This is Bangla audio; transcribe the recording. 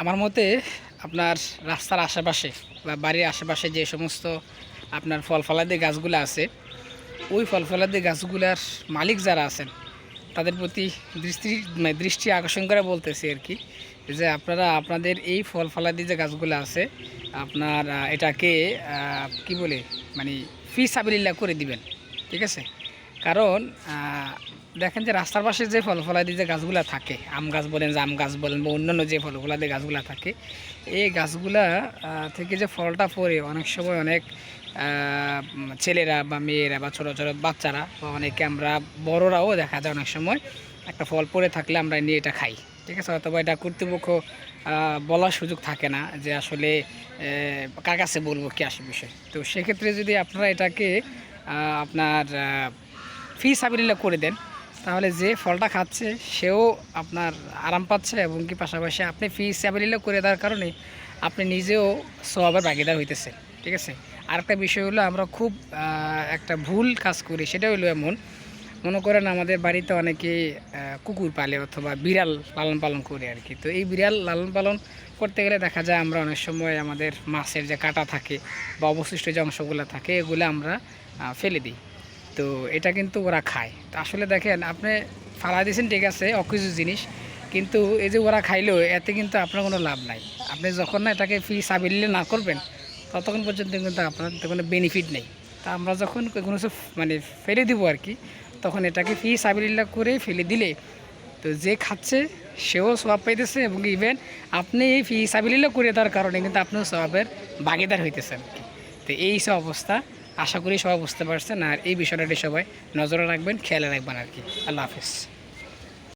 আমার মতে আপনার রাস্তার আশেপাশে বা বাড়ির আশেপাশে যে সমস্ত আপনার ফল ফলাদি গাছগুলো আছে, ওই ফল ফলাদি গাছগুলার মালিক যারা আছেন, তাদের প্রতি দৃষ্টি মানে দৃষ্টি আকর্ষণ করে বলতেছি আর কি, যে আপনারা, আপনাদের এই ফল ফলাদি যে গাছগুলো আছে, আপনার এটাকে কি বলে মানে ফি সাবিল্লা করে দিবেন, ঠিক আছে? কারণ দেখেন যে রাস্তার পাশে যে ফল ফলাদি যে গাছগুলো থাকে, আম গাছ বলেন, জাম গাছ বলেন বা অন্যান্য যে ফল ফলাদি গাছগুলো থাকে, এই গাছগুলা থেকে যে ফলটা পড়ে, অনেক সময় অনেক ছেলেরা বা মেয়েরা বা ছোটো ছোটো বাচ্চারা বা অনেকে আমরা বড়রাও দেখা যায় অনেক সময় একটা ফল পড়ে থাকলে আমরা নিয়ে এটা খাই। ঠিক আছে? অথবা এটা কর্তৃপক্ষ বলার সুযোগ থাকে না যে আসলে কার কাছে বলব কি আসে বিষয়। তো সেক্ষেত্রে যদি আপনারা এটাকে আপনার ফি সাবিল্লা করে দেন তাহলে যে ফলটা খাচ্ছে, সেও আপনার আরাম পাচ্ছে এবং কি পাশাপাশি আপনি ফি সাবিল্লা করে দেওয়ার কারণে আপনি নিজেও স্বভাবের ভাগিদার হইতেছে ঠিক আছে? আরেকটা বিষয় হলো, আমরা খুব একটা ভুল কাজ করি সেটা হলো এমন, মনে করেন আমাদের বাড়িতে অনেকে কুকুর পালে অথবা বিড়াল লালন পালন করে আর কি তো এই বিড়াল লালন পালন করতে গেলে দেখা যায় আমরা অনেক সময় আমাদের মাছের যে কাটা থাকে বা অবশিষ্ট যে অংশগুলো থাকে, এগুলো আমরা ফেলে দিই। তো এটা কিন্তু ওরা খায়। তো আসলে দেখেন, আপনি ফালা দিয়েছেন, ঠিক আছে, অকিছু জিনিস, কিন্তু এই যে ওরা খাইলেও এতে কিন্তু আপনার কোনো লাভ নাই। আপনি যখন না এটাকে ফি সাবিল্লে না করবেন, ততক্ষণ পর্যন্ত কিন্তু আপনার কোনো বেনিফিট নেই। তা আমরা যখন কোনো মানে ফেলে দিব আর কি, তখন এটাকে ফি সাবিল্লা করে ফেলে দিলে, তো যে খাচ্ছে, সেও স্বভাব পাইতেছে এবং ইভেন আপনি এই ফি সাবিল্লা করে দেওয়ার কারণে কিন্তু আপনিও স্বভাবের ভাগিদার হইতেছেন তো এই সব অবস্থা আশা করি সবাই বুঝতে পারছেন। আর এই বিষয়টা সবাই নজরে রাখবেন, খেয়ালে রাখবেন আর কি। আল্লাহ হাফিজ।